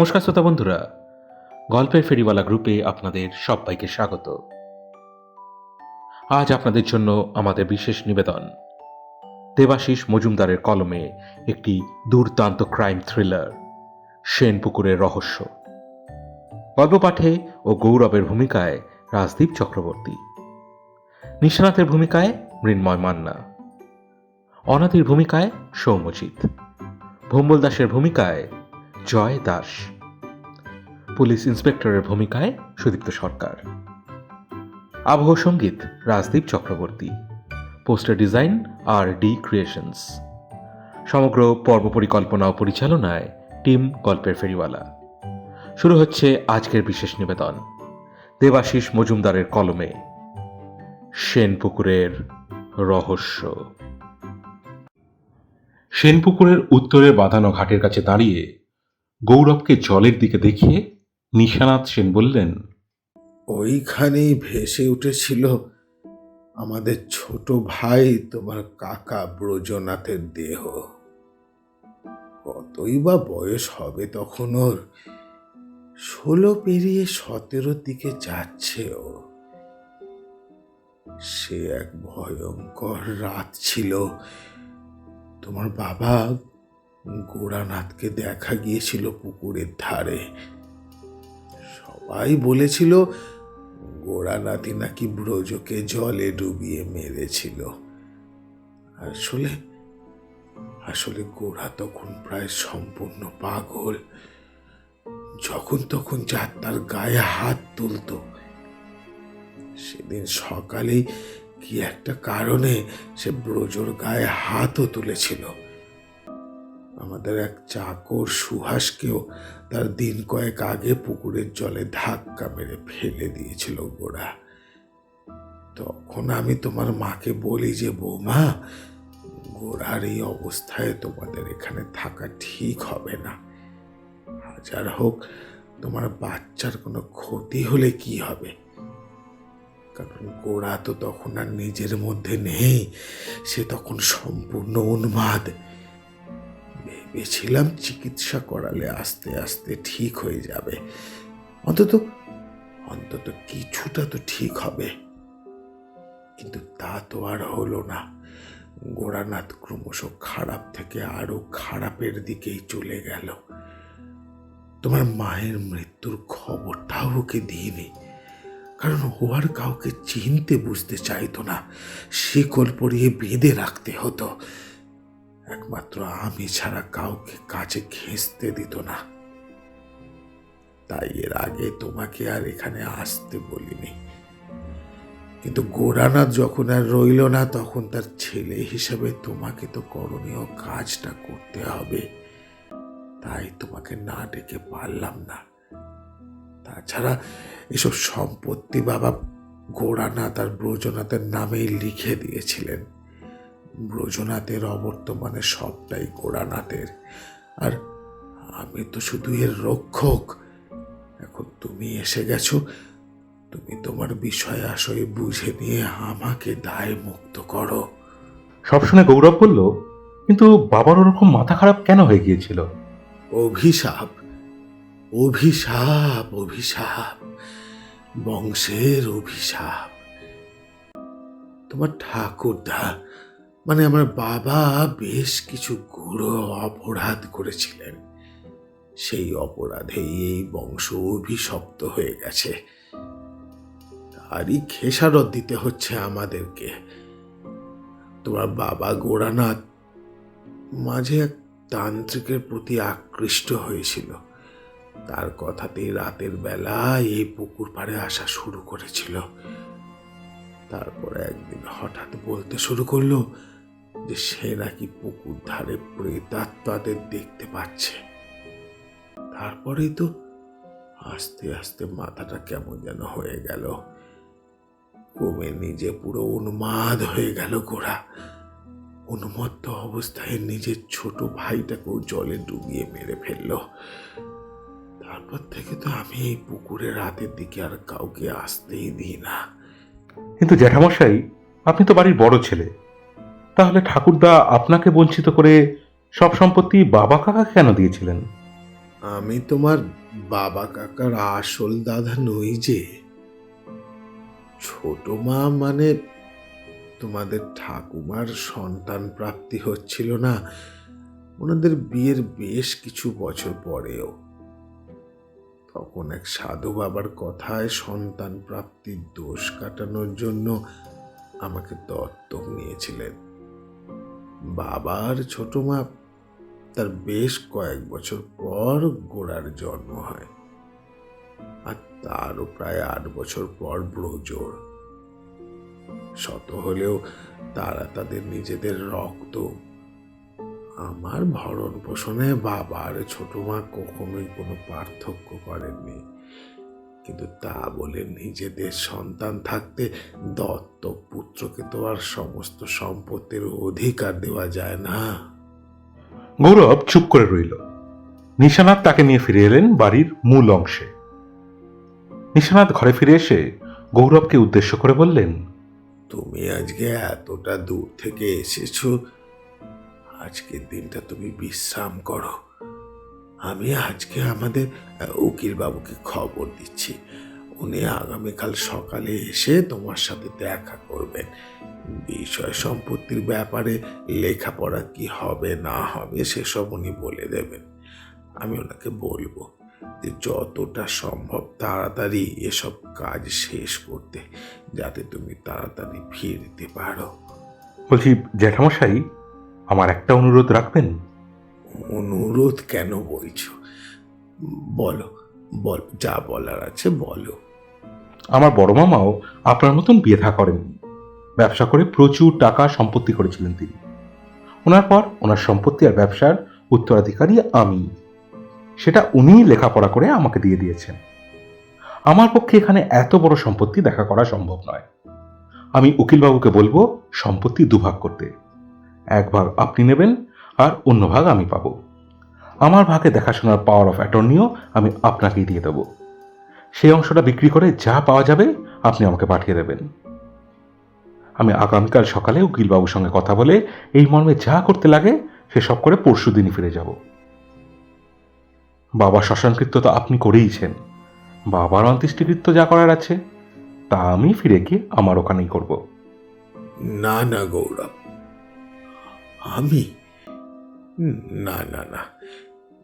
নমস্কার শ্রোতা বন্ধুরা, গল্পের ফেরিওয়ালা গ্রুপে আপনাদের সবাইকে স্বাগত। আজ আপনাদের জন্য আমাদের বিশেষ নিবেদন, দেবাশিস মজুমদারের কলমে একটি দুর্দান্ত ক্রাইম থ্রিলার সেনপুকুরের রহস্য। গল্প পাঠে ও গৌরবের ভূমিকায় রাজদীপ চক্রবর্তী। নিশানাথের ভূমিকায় মৃন্ময় মান্না। অনাদির ভূমিকায় সৌম্যজিৎ। ভম্বল দাসের ভূমিকায় জয় দাস। পুলিশ ইন্সপেক্টরের ভূমিকায় সুদীপ্ত সরকার। আবহ সংগীত Rajdeep Chakraborty. Poster design R D creations. সমগ্র পর্ব পরিকল্পনা ও পরিচালনায় টিম গল্পের ফেরিওয়ালা। শুরু হচ্ছে আজকের বিশেষ নিবেদন। দেবাশিস মজুমদারের কলমে। সেনপুকুরের রহস্য। সেনপুকুরের উত্তরে বাঁধানো ঘাটের কাছে দাঁড়িয়ে গৌরবকে জলের দিকে দেখিয়ে নিশানাথ সেন বললেন, ওইখানেই ভেসে উঠেছিল আমাদের ছোট ভাই তোমার কাকা ব্রজনাথের দেহ। কতই বা বয়স হবে তখন ওর, ষোলো পেরিয়ে সতেরোর দিকে যাচ্ছে ও। সে এক ভয়ঙ্কর রাত ছিল। তোমার বাবা গোড়ানাথকে দেখা গিয়েছিল পুকুরের ধারে। সবাই বলেছিল গোড়ানাথি নাকি ব্রজকে জলে ডুবিয়ে মেরেছিল। আসলে আসলে গোড়া তখন প্রায় সম্পূর্ণ পাগল। যখন তখন যার তার গায়ে হাত তুলতো। সেদিন সকালেই কি একটা কারণে সে ব্রজর গায়ে হাতও তুলেছিল। আমাদের এক চাকর সুহাসকেও তার দিন কয়েক আগে পুকুরের জলে ধাক্কা মেরে ফেলে দিয়েছিল গোড়া তখন আমি তোমার মাকে বলি যে, বৌমা গোড়ার এই অবস্থায় তোমাদের এখানে থাকা ঠিক হবে না। হাজার হোক, তোমার বাচ্চার কোনো ক্ষতি হলে কি হবে? কারণ গোড়া তো তখন আর নিজের মধ্যে নেই, সে তখন সম্পূর্ণ উন্মাদ। ভেবেছিলাম চিকিৎসা করালে আস্তে আস্তে ঠিক হয়ে যাবে। অন্তত অন্তত কিছুটা তো ঠিক হবে। কিন্তু তা তো আর হলো না। গোড়ানাথ ক্রমশ খারাপ থেকে আরও খারাপের দিকেই চলে গেল। তোমার মায়ের মৃত্যুর খবরটাও ওকে দিইনি। কারণ ও আর কাউকে চিনতে বুঝতে চাইতো না। শিকল পরিয়ে বেঁধে রাখতে হতো। একমাত্র আমি ছাড়া কাউকে কাছে ঘেঁচতে দিত না। তাই এর আগে তোমাকে আর এখানে আসতে বলিনি। কিন্তু গোড়ানাথ যখন আর রইল না, তখন তার ছেলে হিসেবে তোমাকে তো করণীয় কাজটা করতে হবে। তাই তোমাকে না ডেকে পারলাম না। তাছাড়া এসব সম্পত্তি বাবা গোড়ানাথ আর ব্রজনাথের নামেই লিখে দিয়েছিলেন। ব্রজনাথের অবর্তমানে সবটাই গোড়ানাথের আর আমি তো শুধু এর রক্ষক। এখন তুমি এসে গেছো তুমি তোমার বিষয় আশয় বুঝে নিয়ে আমাকে দায় মুক্ত করো। সব শুনে গৌরব বলল কিন্তু বাবার ওরকম মাথা খারাপ কেন হয়ে গিয়েছিল? অভিশাপ অভিশাপ অভিশাপ বংশের অভিশাপ। তোমার ঠাকুরদা মানে আমার বাবা বেশ কিছু গুরু অপরাধ করেছিলেন। সেই অপরাধেই এই বংশ অভিশপ্ত হয়ে গেছে। তারই খেসারত দিতে হচ্ছে আমাদেরকে। তোমার বাবা গোড়ানাথ মাঝে এক তান্ত্রিকের প্রতি আকৃষ্ট হয়েছিল। তার কথাতেই রাতের বেলা এই পুকুর পাড়ে আসা শুরু করেছিল। তারপরে একদিন হঠাৎ বলতে শুরু করল যে সে নাকি পুকুর ধারে প্রেতাত্মাদের দেখতে পাচ্ছে। তারপরেই তো আস্তে আস্তে মাথাটা কেমন যেন হয়ে গেল। ক্রমে নিজে পুরো উন্মাদ হয়ে গেল গোড়া উন্মত্ত অবস্থায় নিজের ছোট ভাইটাকেও জলে ডুবিয়ে মেরে ফেলল। তারপর থেকে তো আমি এই পুকুরে রাতের দিকে আর কাউকে আসতেই দিই না। কিন্তু জ্যাঠামশাই, আপনি তো বাড়ির বড় ছেলে। তাহলে ঠাকুরদা আপনাকে বঞ্চিত করে সব সম্পত্তি বাবা কাকা কেন দিয়েছিলেন? আমি তোমার বাবা কাকার আসল দাদা নই যে। ছোট মা মানে তোমাদের ঠাকুমার সন্তান প্রাপ্তি হচ্ছিল না। ওনাদের বিয়ের বেশ কিছু বছর পরেও তখন এক সাধু বাবার কথায় সন্তান প্রাপ্তির দোষ কাটানোর জন্য আমাকে দত্তক নিয়েছিলেন। বাবার ছোট মা তার বেশ কয়েক বছর পর গোড়ার জন্ম হয়। আর তারও প্রায় আট বছর পর ব্রজোর। শত হলেও তারা তাদের নিজেদের রক্ত আমার ভরণ পোষণে বাবা আর ছোট মা কখনোই কোনো পার্থক্য করেননি। কিন্তু তা বলে নিজেদের সন্তান থাকতে দত্তক পুত্রকে তো আর সমস্ত সম্পত্তির অধিকার দেওয়া যায় না। গৌরব চুপ করে রইল। নিশানাথ তাকে নিয়ে ফিরে এলেন বাড়ির মূল অংশে। নিশানাথ ঘরে ফিরে এসে গৌরবকে উদ্দেশ্য করে বললেন তুমি আজকে এতটা দূর থেকে এসেছ আজকের দিনটা তুমি বিশ্রাম করো। আমি আজকে আমাদের আহ, উকিল বাবুকে খবর দিচ্ছি। উনি আগামীকাল সকালে এসে তোমার সাথে দেখা করবেন। বিষয় সম্পত্তির ব্যাপারে লেখাপড়া কি হবে না হবে সেসব উনি বলে দেবেন। আমি ওনাকে বলব যে যতটা সম্ভব তাড়াতাড়ি এসব কাজ শেষ করতে যাতে তুমি তাড়াতাড়ি ফিরতে পারো। বলছি জ্যাঠামশাই আমার একটা অনুরোধ রাখবেন? অনুরোধ কেন বলছো? বলো বল যা বলার আছে বলো। আমার বড় মামাও আপনার মতন বিয়ে থা করেননি। ব্যবসা করে প্রচুর টাকা সম্পত্তি করেছিলেন তিনি। ওনার পর ওনার সম্পত্তি আর ব্যবসার উত্তরাধিকারী আমি। সেটা উনিই লেখাপড়া করে আমাকে দিয়ে দিয়েছেন। আমার পক্ষে এখানে এত বড় সম্পত্তি দেখা করা সম্ভব নয়। আমি উকিলবাবুকে বলব সম্পত্তি দুভাগ করতে। এক ভাগ আপনি নেবেন আর অন্য ভাগ আমি পাবো। আমার ভাগে দেখাশোনার পাওয়ার অফ অ্যাটর্নিও আমি আপনাকেই দিয়ে দেবো। সেই অংশটা বিক্রি করে যা পাওয়া যাবে আপনি আমাকে পাঠিয়ে দেবেন। আমি আগামীকাল সকালে উকিলবাবুর সঙ্গে কথা বলে এই মর্মে যা করতে লাগে সে সব করে পরশু দিনই ফিরে যাব। বাবা শ্মশানকৃত্য তো আপনি করেইছেন বাবার অন্ত্যেষ্টিকৃত্য যা করার আছে, তা আমি ফিরে গিয়ে আমার ওখানেই করব। না না, গৌরব। আমি? না না না।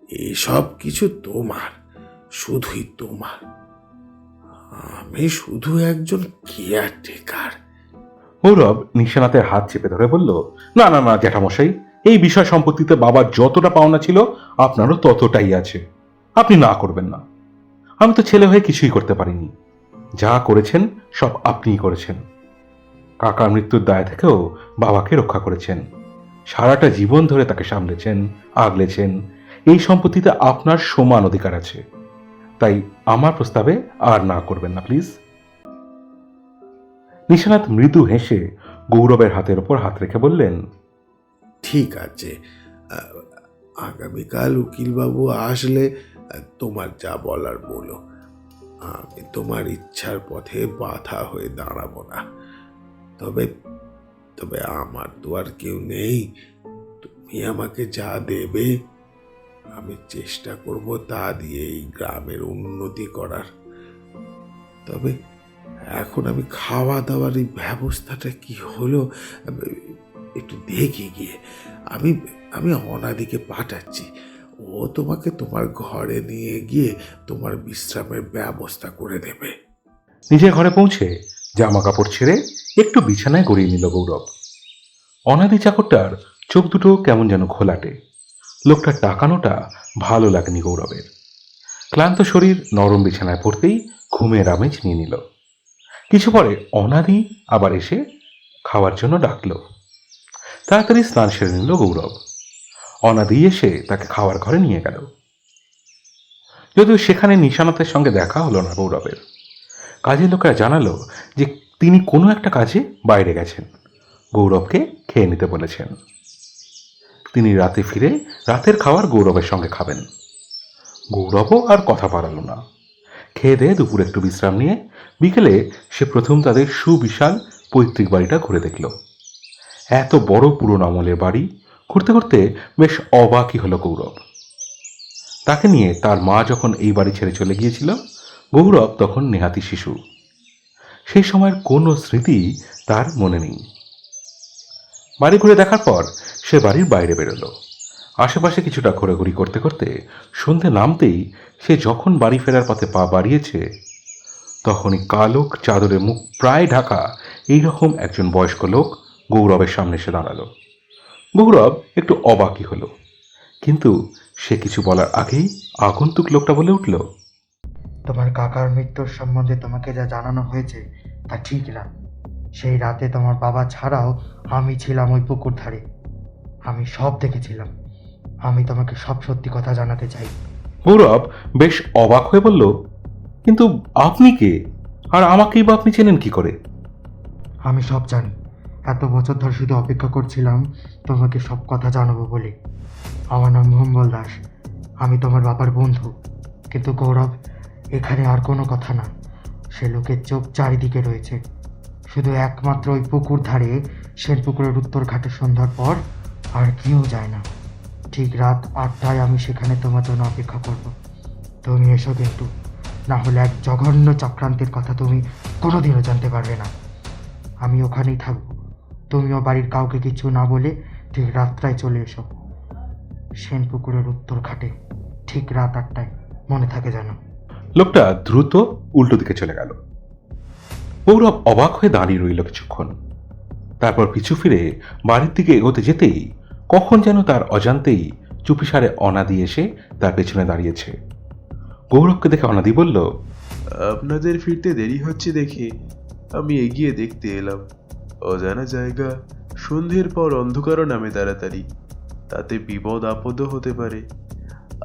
এসব কিছু তোমার, শুধুই তোমার। আমি শুধু একজন কেয়ারটেকার। গৌরব নিশানাথের হাত চেপে ধরে বলল, না না না, জ্যাঠামশাই, এই বিষয় সম্পত্তিতে বাবার যতটা পাওনা ছিল, আপনারও ততটাই আছে। আপনি না করবেন না। আমি তো ছেলে হয়ে কিছুই করতে পারিনি। যা করেছেন, সব আপনিই করেছেন। কাকার মৃত্যুর দায় থেকেও বাবাকে রক্ষা করেছেন। সারাটা জীবন ধরে তাকে সামলেছেন, আগলেছেন। এই সম্পত্তিতে আপনার সমান অধিকার আছে। তাই আমার প্রস্তাবে আর না করবেন না, প্লিজ। নিশানাথ মৃদু হেসে গৌরবের হাতের ওপর হাত রেখে বললেন, ঠিক আছে। আগামীকাল উকিলবাবু আসলে তোমার যা বলার বলো। আমি তোমার ইচ্ছার পথে বাধা হয়ে দাঁড়াবো না। তবে তবে আমার তো আর কেউ নেই। তুমি আমাকে যা দেবে, আমি চেষ্টা করব তা দিয়ে এই গ্রামের উন্নতি করার। তবে এখন আমি খাওয়া দাওয়ার এই ব্যবস্থাটা কি হলো একটু দেখে গিয়ে। আমি আমি অনাদিকে পাঠাচ্ছি। ও তোমাকে তোমার ঘরে নিয়ে গিয়ে তোমার বিশ্রামের ব্যবস্থা করে দেবে। নিজের ঘরে পৌঁছে জামা কাপড় ছেড়ে একটু বিছানায় গড়িয়ে নিল গৌরব। অনাদি চাকরটার চোখ দুটো কেমন যেন ঘোলাটে লোকটার টাকানোটা ভালো লাগেনি গৌরবের। ক্লান্ত শরীর নরম বিছানায় পড়তেই ঘুমের আমেজ নিয়ে নিল। কিছু পরে অনাদি আবার এসে খাওয়ার জন্য ডাকল। তাড়াতাড়ি স্নান সেরে নিল গৌরব। অনাদি এসে তাকে খাওয়ার ঘরে নিয়ে গেল। যদিও সেখানে নিশানাথের সঙ্গে দেখা হলো না গৌরবের। কাজের লোকেরা জানালো যে তিনি কোনো একটা কাজে বাইরে গেছেন। গৌরবকে খেয়ে নিতে বলেছেন। তিনি রাতে ফিরে রাতের খাবার গৌরবের সঙ্গে খাবেন। গৌরবও আর কথা বাড়ালো না। খেয়ে দেয়ে দুপুরে একটু বিশ্রাম নিয়ে বিকেলে সে প্রথম তাদের সুবিশাল পৈতৃক বাড়িটা ঘুরে দেখল। এত বড় পুরনো আমলের বাড়ি ঘুরতে ঘুরতে বেশ অবাকই হলো গৌরব। তাকে নিয়ে তার মা যখন এই বাড়ি ছেড়ে চলে গিয়েছিল, গৌরব তখন নেহাতি শিশু। সেই সময়ের কোনো স্মৃতি তার মনে নেই। বাড়ি ঘুরে দেখার পর সে বাড়ির বাইরে বেরোলো। আশেপাশে কিছুটা ঘোরাঘুরি করতে করতে সন্ধে নামতেই সে যখন বাড়ি ফেরার পথে পা বাড়িয়েছে, তখনই কালোক চাদরে মুখ প্রায় ঢাকা এইরকম একজন বয়স্ক লোক গৌরবের সামনে এসে দাঁড়াল। গৌরব একটু অবাকই হলো, কিন্তু সে কিছু বলার আগেই আগন্তুক লোকটা বলে উঠল তোমার কাকার মৃত্যুর সম্বন্ধে তোমাকে যা জানানো হয়েছে তা ঠিক না। সেই রাতে তোমার বাবা ছাড়াও আমি ছিলাম ওই পুকুর ধারে। আমি সব দেখেছিলাম। আমি তোমাকে সব সত্যি কথা জানাতে চাই। গৌরব বেশ অবাক হয়ে বলল কিন্তু আপনি কে? আর আমাকেই বা আপনি চেনেন কি করে? আমি সব জানি। এত বছর ধরে শুধু অপেক্ষা করছিলাম তোমাকে সব কথা জানাব বলে। আমার নাম মঙ্গল দাস। আমি তোমার বাবার বন্ধু। কিন্তু গৌরব এখানে আর কোনো কথা না। সে লোকের চোখ চারিদিকে রয়েছে। শুধু একমাত্র ওই পুকুর ধারে সেন পুকুরের উত্তর ঘাটে সন্ধ্যার পর আর কেউ যায় না। ঠিক রাত আটটায় আমি সেখানে তোমার জন্য অপেক্ষা করব। তুমি এসো কিন্তু। না হলে এক জঘন্য চক্রান্তের কথা তুমি কোনোদিনও জানতে পারবে না। আমি ওখানেই থাকব। তুমিও বাড়ির কাউকে কিছু না বলে ঠিক রাতটায় চলে এসো। সেন পুকুরের উত্তর ঘাটে ঠিক রাত আটটায় মনে থাকে যেন। লোকটা দ্রুত উল্টো দিকে চলে গেল। পৌরব অবাক হয়ে দাঁড়িয়ে রইল কিছুক্ষণ। তারপর পিছু ফিরে বাড়ির দিকে এগোতে যেতেই কখন যেন তার অজান্তেই চুপিসারে অনাদি এসে তার পেছনে দাঁড়িয়েছে। গৌরবকে দেখে অনাদি বলল, আপনাদের ফিরতে দেরি হচ্ছে দেখে আমি এগিয়ে দেখতে এলাম। অজানা জায়গা, সন্ধ্যের পর অন্ধকারও নামে তাড়াতাড়ি। তাতে বিপদ আপদও হতে পারে।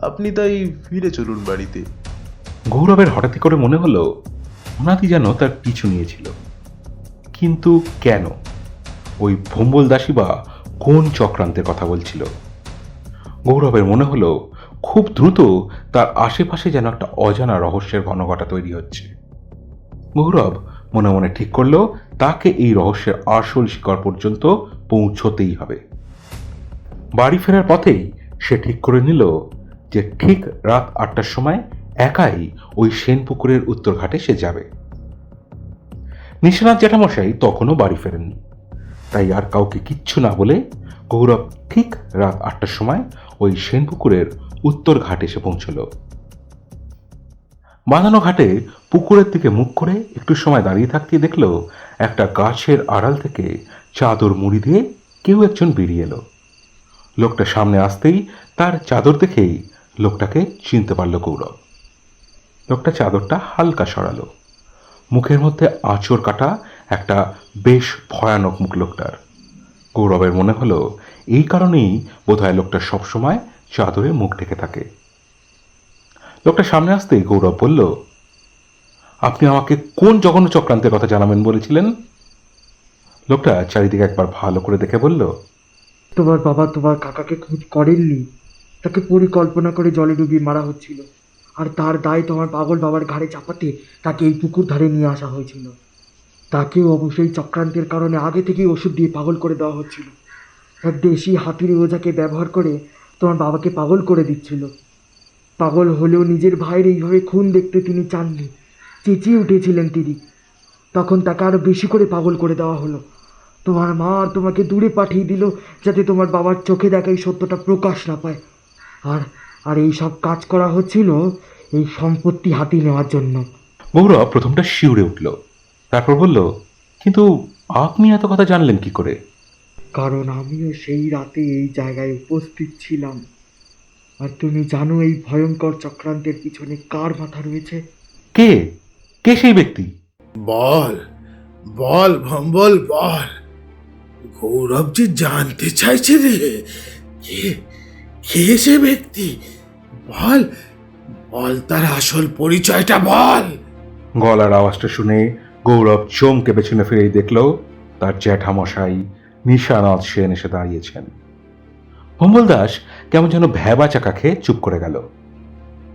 আপনি তাই ফিরে চলুন বাড়িতে। গৌরবের হঠাৎই করে মনে হলো অনাদি যেন তার পিছু নিয়েছিল। কিন্তু কেন? ওই ভম্বল দাসী বা কোন চক্রান্তের কথা বলছিল? গৌরবের মনে হলো, খুব দ্রুত তার আশেপাশে যেন একটা অজানা রহস্যের ঘনঘটা তৈরি হচ্ছে। গৌরব মনে মনে ঠিক করল, তাকে এই রহস্যের আসল শিকড় পর্যন্ত পৌঁছতেই হবে। বাড়ি ফেরার পথেই সে ঠিক করে নিল যে ঠিক রাত আটটার সময় একাই ওই সেনপুকুরের উত্তর ঘাটে সে যাবে। নিশানাথ জ্যাঠামশাই তখনও বাড়ি ফেরেননি। তাই আর কাউকে কিচ্ছু না বলে গৌরব ঠিক রাত আটটার সময় ওই সেনপুকুরের উত্তর ঘাটে এসে পৌঁছল। বাঁধানো ঘাটে পুকুরের দিকে মুখ করে একটু সময় দাঁড়িয়ে থাকতে দেখল একটা গাছের আড়াল থেকে চাদর মুড়ি দিয়ে কেউ একজন বেরিয়ে এলো। লোকটা সামনে আসতেই তার চাদর দেখেই লোকটাকে চিনতে পারল গৌরব। লোকটা চাদরটা হালকা সরালো। মুখের মধ্যে আঁচড় কাটা একটা বেশ ভয়ানক মুখ লোকটার। গৌরবের মনে হলো, এই কারণেই বোধহয় লোকটা সবসময় চাদরে মুখ ঢেকে থাকে। লোকটা সামনে আসতেই গৌরব বলল, আপনি আমাকে কোন জঘন্য চক্রান্তের কথা জানাবেন বলেছিলেন? লোকটা চারিদিকে একবার ভালো করে দেখে বলল, তোমার বাবা তোমার কাকাকে খুঁজ করেননি। তাকে পরিকল্পনা করে জলে ডুবিয়ে মারা হচ্ছিল। আর তার দায় তোমার পাগল বাবার ঘাড়ে চাপাতে তাকে এই পুকুর ধারে নিয়ে আসা হয়েছিল। তাকেও অবশ্যই চক্রান্তের কারণে আগে থেকেই ওষুধ দিয়ে পাগল করে দেওয়া হচ্ছিল। এক দেশি হাতির ওঝাকে ব্যবহার করে তোমার বাবাকে পাগল করে দিচ্ছিল। পাগল হলেও নিজের ভাইয়ের এইভাবে খুন দেখতে তিনি চাননি। চেঁচিয়ে উঠেছিলেন তিনি। তখন তাকে আরও বেশি করে পাগল করে দেওয়া হলো। তোমার মা তোমাকে দূরে পাঠিয়ে দিল যাতে তোমার বাবার চোখে দেখা এই সত্যটা প্রকাশ না পায়। আর আর এই সব কাজ করা হচ্ছিল এই সম্পত্তি হাতিয়ে নেওয়ার জন্য। গৌরব প্রথমটা শিউরে উঠল। তারপর বলল কিন্তু আপনি এত কথা জানলেন কি করে? কারণ আমিও সেই রাতে এই জায়গায় উপস্থিত ছিলাম। আর তুমি জানো এই ভয়ঙ্কর চক্রান্তের পিছনে কার মাথা রয়েছে? কে? কে সেই ব্যক্তি? বল বল ভম্বল বল। গৌরব যে জানতে চাইছে রে। কে? কে সে ব্যক্তি? বল বল তার আসল পরিচয়টা বল। গলার আওয়াজটা শুনে গৌরব চমকে পেছনে ফিরেই দেখল তার জ্যাঠামশাই নিশানাথ সেন এসে দাঁড়িয়েছেন। ভম্বল দাস কেমন যেন ভ্যাবা চাকা খেয়ে চুপ করে গেল।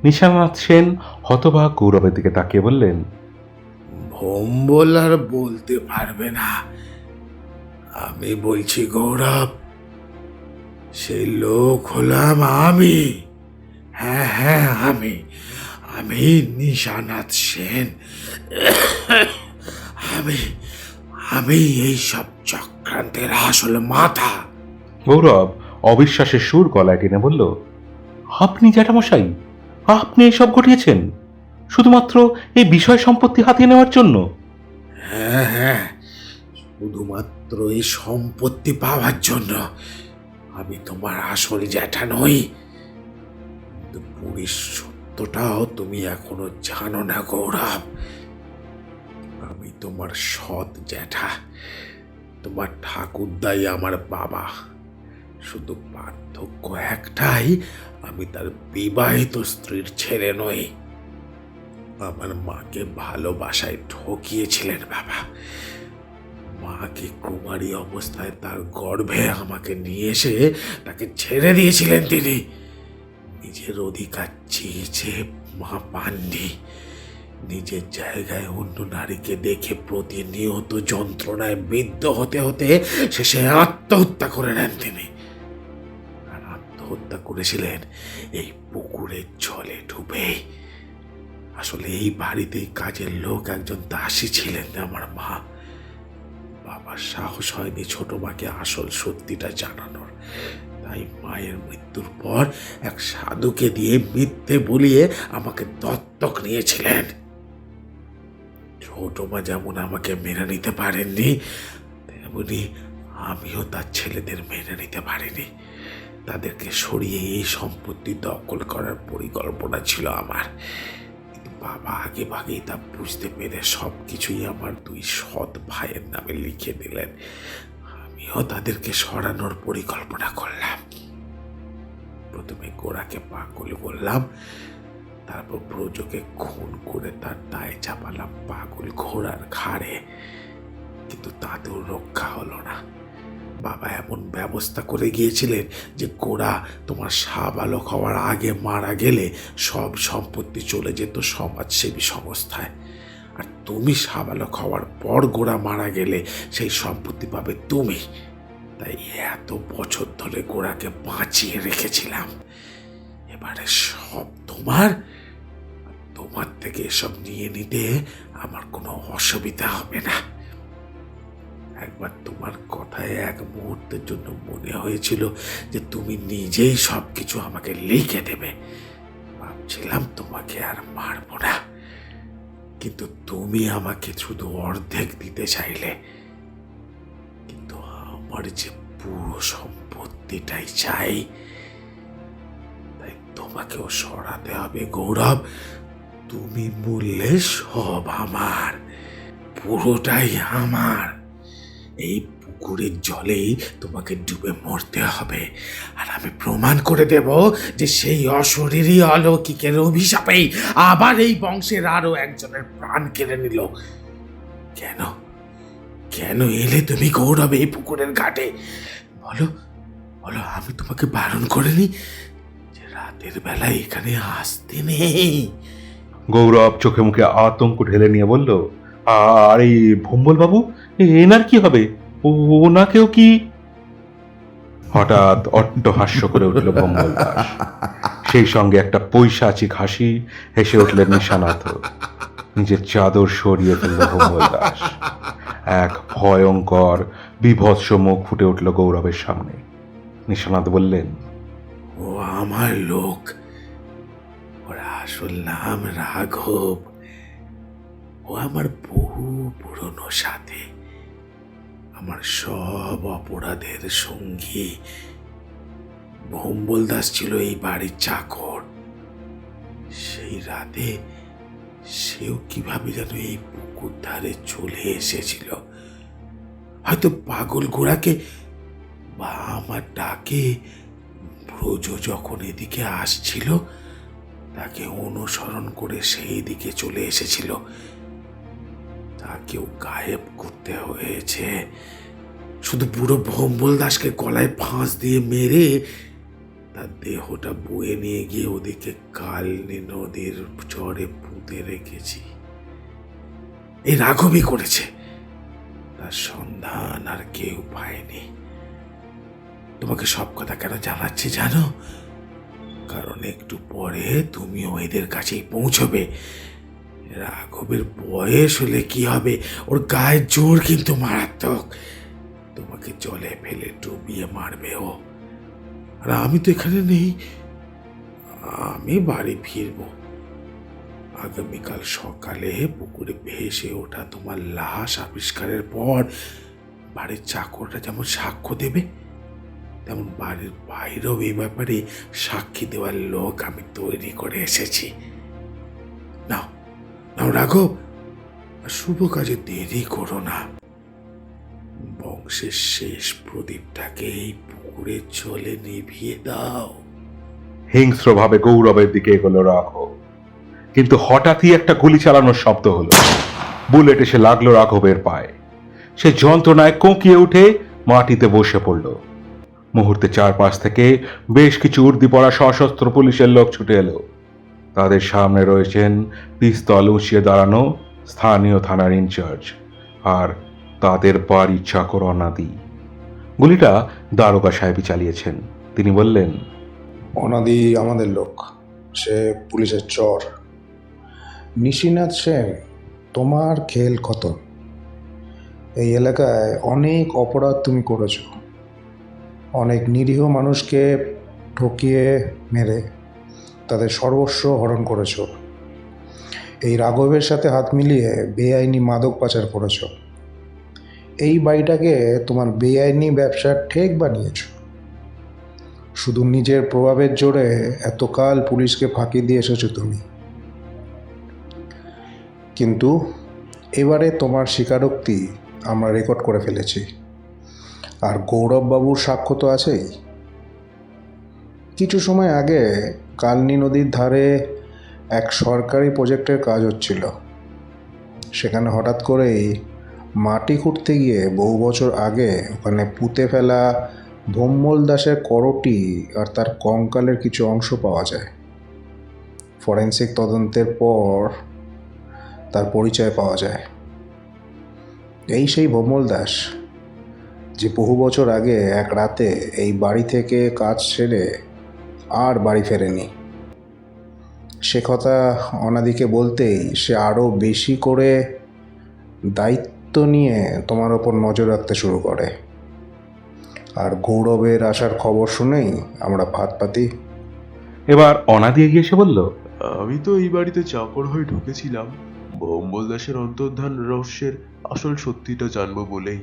নিশানাথ সেন হতবাক গৌরবের দিকে তাকিয়ে বললেন ভম্বল আর বলতে পারবে না। আমি বলছি গৌরব সেই লোক হলাম আমি। হ্যাঁ হ্যাঁ আমি। আমি নিশানাথ সেন। আমি আমি এই সব চক্রান্তের আসল মাথা। গৌরব অবিশ্বাসের সুর গলায় টেনে বলল আপনি জ্যাঠামশাই আপনি এসব ঘটিয়েছেন? শুধুমাত্র এই বিষয় সম্পত্তি হাতিয়ে নেওয়ার জন্য? হ্যাঁ হ্যাঁ শুধুমাত্র এই সম্পত্তি পাওয়ার জন্য। আমি তোমার আসল জ্যাঠা নই। কিন্তু পুরীর সত্যটাও তুমি এখনও জানো না, গৌরব। আমি তোমার সৎ জ্যাঠা। তোমার ঠাকুরদাই আমার বাবা। শুধু পার্থক্য একটাই, আমি তার বিবাহিত স্ত্রীর ছেলে নই। আমার মাকে ভালোবাসায় ঠকিয়েছিলেন বাবা। মাকে কুমারী অবস্থায় তার গর্ভে আমাকে নিয়ে এসে তাকে ছেড়ে দিয়েছিলেন তিনি। নিজের অধিকার চেয়েছে মা পাননি নিজের জায়গায় অন্য নারীকে দেখে প্রতিনিয়ত যন্ত্রণায় বৃদ্ধ হতে হতে শেষে আত্মহত্যা করে নেন তিনি। আর আত্মহত্যা করেছিলেন এই পুকুরের জলে ডুবে। আসলে এই বাড়িতেই কাজের লোক একজন দাসী ছিলেন আমার মা। বাবার সাহস হয়নি ছোট মাকে আসল সত্যিটা জানানোর। তাই মায়ের মৃত্যুর পর এক সাধুকে দিয়ে মিথ্যে বলিয়ে আমাকে দত্তক নিয়েছিলেন। ছোট মা যেমন আমাকে মেনে নিতে পারেননি, তেমনি আমিও তার ছেলেদের মেনে নিতে পারিনি। তাদেরকে সরিয়ে এই সম্পত্তি দখল করার পরিকল্পনা ছিল আমার। বাবা আগে ভাগেই তা বুঝতে পেরে সব কিছুই আমার দুই সৎ ভাইয়ের নামে লিখে দিলেন। আমিও তাদেরকে সরানোর পরিকল্পনা করলাম। প্রথমে গোড়াকে পাগল বললাম, তারপর ব্রজকে খুন করে তার দায় চাপালাম পাগল ঘোড়ার ঘাড়ে। কিন্তু তাতেও রক্ষা হলো না। বাবা এমন ব্যবস্থা করে গিয়েছিলেন যে গোড়া তোমার সাবালক হওয়ার আগে মারা গেলে সব সম্পত্তি চলে যেত সমাজসেবী সংস্থায়। আর তুমি সাবালক হওয়ার পর গোড়া মারা গেলে সেই সম্পত্তি পাবে তুমি। তাই এত বছর ধরে গোড়াকে বাঁচিয়ে রেখেছিলাম। এবারে সব তোমার। তোমার থেকে এসব নিয়ে নিতে আমার কোনো অসুবিধা হবে না। একবার তোমার কথায় এক মুহূর্তের জন্য মনে হয়েছিল যে তুমি নিজেই সব কিছু আমাকে লিখে দেবে। ভাবছিলাম তোমাকে আর মারবো না। কিন্তু তুমি আমাকে শুধু অর্ধেক দিতে চাইলে। কিন্তু আমার যে পুরো সম্পত্তিটাই চাই, তাই তোমাকেও সরাতে হবে গৌরব। তুমি বললে সব আমার, পুরোটাই আমার। এই পুকুরের জলেই তোমাকে ডুবে মরতে হবে। আর আমি প্রমাণ করে দেব যে সেই অশরীরী অলৌকিকের অভিশাপেই আবার এই বংশের আরও একজনের প্রাণ কেড়ে নিল। কেন? কেন এলে তুমি গৌরবে এই পুকুরের ঘাটে? বলো বলো, আমি তোমাকে বারণ করিনি যে রাতের বেলা এখানে আসতে নেই। গৌরব চোখে মুখে আতঙ্ক ঢেলে নিয়ে বলল আর এই ভম্বল বাবু এনার কি হবে? ওনাকেও কি? হঠাৎ অট্টহাস্য করে উঠল ভম্বল দাস সেই সঙ্গে একটা পৈশাচিক হাসি হেসে উঠলেন নিশানাথ। নিজের চাদর সরিয়ে ফেলল ভম্বল দাস এক ভয়ঙ্কর, বিভৎস মুখ ফুটে উঠল গৌরবের সামনে। নিশানাথ বললেন, ও আমার লোক, ওর আসল নাম রাঘব। ও আমার বহু পুরনো সাথে। আমার সব অপরাধের সঙ্গী। ভম্বল দাস ছিল এই বাড়ির চাকর। সেই রাতে সেও কীভাবে যেন এই পুকুর ধারে চলে এসেছিল। হয়তো পাগল ঘোড়াকে বা আমার ডাকে ব্রজ যখন এদিকে আসছিল, তাকে অনুসরণ করে সেই দিকে চলে এসেছিল। তাকেও গায়েব করতে হয়েছে। শুধু বুড়ো ভম্বল দাসকে গলায় ফাঁস দিয়ে মেরে তার দেহটা বয়ে নিয়ে গিয়ে ওদিকে কালনি নদীর চরে পুঁতে রেখেছি। এই রাঘবই করেছে। তার সন্ধান আর কেউ পায়নি। তোমাকে সব কথা কেন জানাচ্ছি জানো? কারণ একটু পরে তুমিও এদের কাছেই পৌঁছবে। রাঘবের বয়স হলে কি হবে? ওর গায়ের জোর কিন্তু মারাত্মক। তোমাকে জলে ফেলে ডুবিয়ে মারবে ও। আর আমি তো এখানে নেই। আমি বাড়ি ফিরবো। আগামীকাল সকালে পুকুরে ভেসে ওঠা তোমার লাশ আবিষ্কারের পর বাড়ির চাকররা যেমন সাক্ষ্য দেবে, তেমন বাড়ির বাইরেও এই ব্যাপারে সাক্ষী দেওয়ার লোক আমি তৈরি করে এসেছি। নাও রাঘব, শুভ কাজে দেরি করো না। বংশের শেষ প্রদীপটাকে এই পুকুরের জলে নিভিয়ে দাও। হিংস্রভাবে গৌরবের দিকে এগোলো রাঘব। কিন্তু হঠাৎই একটা গুলি চালানোর শব্দ হলো। বুলেট এসে লাগল রাঘবের পায়ে। সে যন্ত্রণায় কোঁকিয়ে উঠে মাটিতে বসে পড়ল। মুহূর্তে চারপাশ থেকে বেশ কিছু উর্দি পড়া সশস্ত্র পুলিশের লোক ছুটে এলো। তাদের সামনে রয়েছেন পিস্তল উঁচিয়ে দাঁড়ানো স্থানীয় থানার ইনচার্জ। আর তাদের বাড়ির চাকর অনাদি। গুলিটা দারোগা সাহেবই চালিয়েছেন। তিনি বললেন, অনাদি আমাদের লোক। সে পুলিশের চর। নিশিনাথ সেন, তোমার খেল কত এই এলাকায় অনেক অপরাধ তুমি করেছ। অনেক নিরীহ মানুষকে ঠকিয়ে মেরে তাদের সর্বস্ব হরণ করেছ। এই রাঘবের সাথে হাত মিলিয়ে বেআইনি মাদক পাচার করেছ। এই বাড়িটাকে তোমার বেআইনি ব্যবসার ঠেক বানিয়েছো। শুধু নিজের প্রভাবের জোরে এতকাল পুলিশকে ফাঁকি দিয়ে এসেছ তুমি। কিন্তু এবারে তোমার স্বীকারোক্তি আমরা রেকর্ড করে ফেলেছি। আর গৌরববাবুর সাক্ষ্য তো আছেই। কিছু সময় আগে কালনী নদীর ধারে এক সরকারি প্রজেক্টের কাজ হচ্ছিল। সেখানে হঠাৎ করেই মাটি খুঁড়তে গিয়ে বহু বছর আগে ওখানে পুঁতে ফেলা ভোম্মল দাসের করটি আর তার কঙ্কালের কিছু অংশ পাওয়া যায়। ফরেন্সিক তদন্তের পর তার পরিচয় পাওয়া যায়। এই সেই ভোম্মল দাস, যে বহু বছর আগে এক রাতে এই বাড়ি থেকে কাজ সেরে আর বাড়ি ফেরেনি। সে কথা অনাদিকে বলতেই সে আরও বেশি করে দায়িত্ব নিয়ে তোমার ওপর নজর রাখতে শুরু করে। আর গৌরবের আসার খবর শুনেই আমরা ভাত পাতি। এবার অনাদি এগিয়ে এসে বলল আমি তো এই বাড়িতে চাকর হয়ে ঢুকেছিলাম। ভম্বল দাসের অন্তর্ধান রহস্যের আসল সত্যিটা জানব বলেই।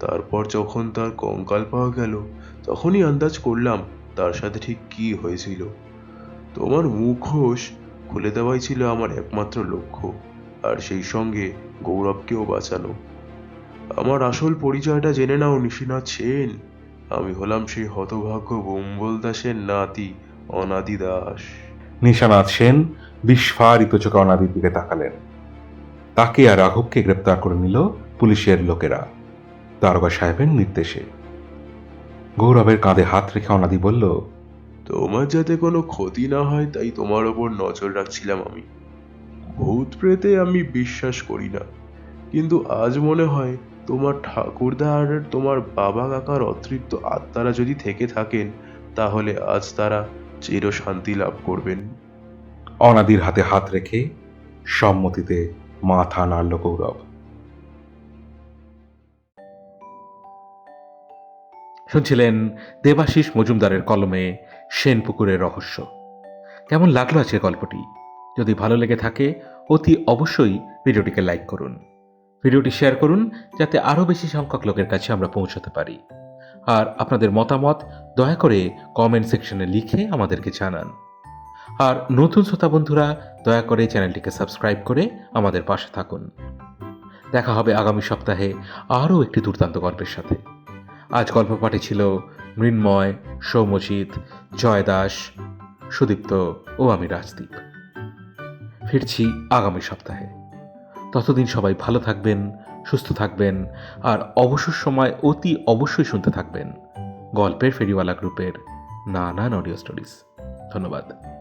তারপর যখন তার কঙ্কাল পাওয়া গেল তখনই আন্দাজ করলাম তার সাথে ঠিক কি হয়েছিল? তোমার মুখোশ খুলে দেওয়াই ছিল আমার একমাত্র লক্ষ্য, আর সেই সঙ্গে গৌরবকেও বাঁচানো। আমার আসল পরিচয়টা জেনে নাও, নিশিনাথ সেন। আমি হলাম সেই হতভাগ্য বোম্বল দাসের নাতি অনাদি দাস। নিশানাথ সেন বিস্ফারিত চোখে অনাদির দিকে তাকালেন। তাকে আর রাঘবকে গ্রেপ্তার করে নিল পুলিশের লোকেরা। দারোগা সাহেবের নির্দেশে। গৌরবের কাঁধে হাত রেখে অনাদি বলল তোমার যাতে কোনো ক্ষতি না হয় তাই তোমার ওপর নজর রাখছিলাম আমি। ভূত প্রেতে আমি বিশ্বাস করি না। কিন্তু আজ মনে হয় তোমার ঠাকুরদা আর তোমার বাবা কাকার অতৃপ্ত আত্মারা যদি থেকে থাকেন তাহলে আজ তারা চির শান্তি লাভ করবেন। অনাদির হাতে হাত রেখে সম্মতিতে মাথা নাড়ল গৌরব। শুনছিলেন দেবাশিস মজুমদারের কলমে সেনপুকুরের রহস্য। কেমন লাগল আজকের গল্পটি? যদি ভালো লেগে থাকে, অতি অবশ্যই ভিডিওটিকে লাইক করুন। ভিডিওটি শেয়ার করুন, যাতে আরও বেশি সংখ্যক লোকের কাছে আমরা পৌঁছতে পারি। আর আপনাদের মতামত, দয়া করে কমেন্ট সেকশনে লিখে আমাদেরকে জানান। আর নতুন শ্রোতা বন্ধুরা, দয়া করে চ্যানেলটিকে সাবস্ক্রাইব করে আমাদের পাশে থাকুন। দেখা হবে আগামী সপ্তাহে আরও একটি দুর্দান্ত গল্পের সাথে। আজ গল্প পাঠে ছিল মৃন্ময় সৌমজিৎ জয় দাস সুদীপ্ত ও আমি রাজদীপ। ফিরছি আগামী সপ্তাহে। ততদিন সবাই ভালো থাকবেন, সুস্থ থাকবেন আর অবসর সময় অতি অবশ্যই শুনতে থাকবেন গল্পের ফেরিওয়ালা গ্রুপের নানান অডিও স্টোরিজ। ধন্যবাদ।